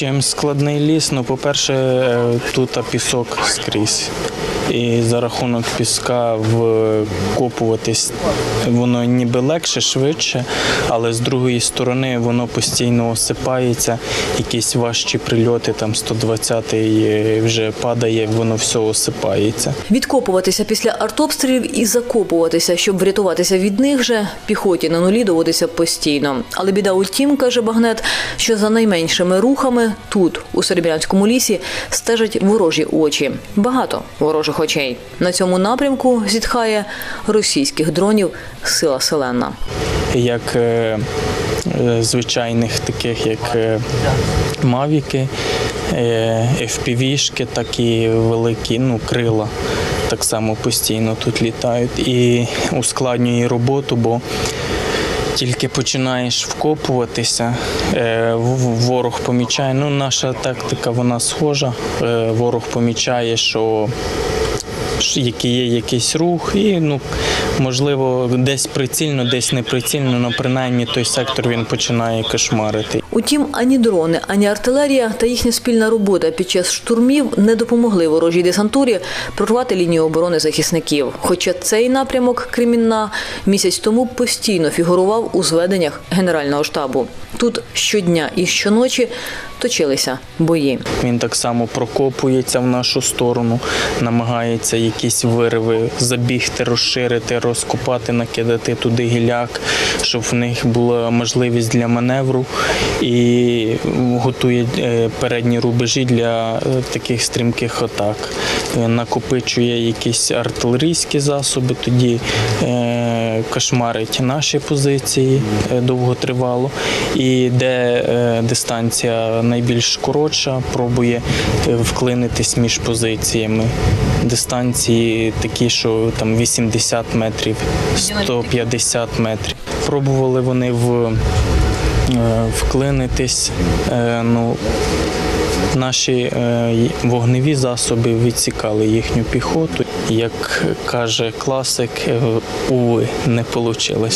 Чим складний ліс? Ну, по-перше, е, тут пісок скрізь. І за рахунок піска вкопуватись воно ніби легше, швидше, але з другої сторони воно постійно осипається. Якісь важчі прильоти, там 120-й вже падає, воно все осипається. Відкопуватися після артобстрілів і закопуватися, щоб врятуватися від них же, піхоті на нулі доводиться постійно. Але біда у тім, каже Багнет, що за найменшими рухами тут, у Серебрянському лісі, стежать ворожі очі. Багато ворожих очей. На цьому напрямку зітхає російських дронів сила селена. як е, е, звичайних таких, як е, мавіки, FPV-шки, так і великі ну, крила. Так само постійно тут літають і ускладнює роботу, бо тільки починаєш вкопуватися, е, ворог помічає. Ну, наша тактика вона схожа. Е, Ворог помічає, що який є якийсь рух, і ну можливо десь прицільно, десь не прицільно, але принаймні той сектор він починає кошмарити. Утім, ані дрони, ані артилерія та їхня спільна робота під час штурмів не допомогли ворожій десантурі прорвати лінію оборони захисників. Хоча цей напрямок Кремінна місяць тому постійно фігурував у зведеннях Генерального штабу. Тут щодня і щоночі точилися бої. Він так само прокопується в нашу сторону, намагається якісь вириви забігти, розширити, розкопати, накидати туди гіляк, щоб в них була можливість для маневру і готує е, передні рубежі для е, таких стрімких атак. Накопичує якісь артилерійські засоби, тоді е, кошмарить наші позиції е, довготривало. І де е, дистанція найбільш коротша, пробує е, вклинитись між позиціями. Дистанції такі, що там 80 метрів, 150 метрів. Пробували вони в, вклинитись. Ну, Наші е, вогневі засоби відсікали їхню піхоту. Як каже класик, е, уви не вийшло.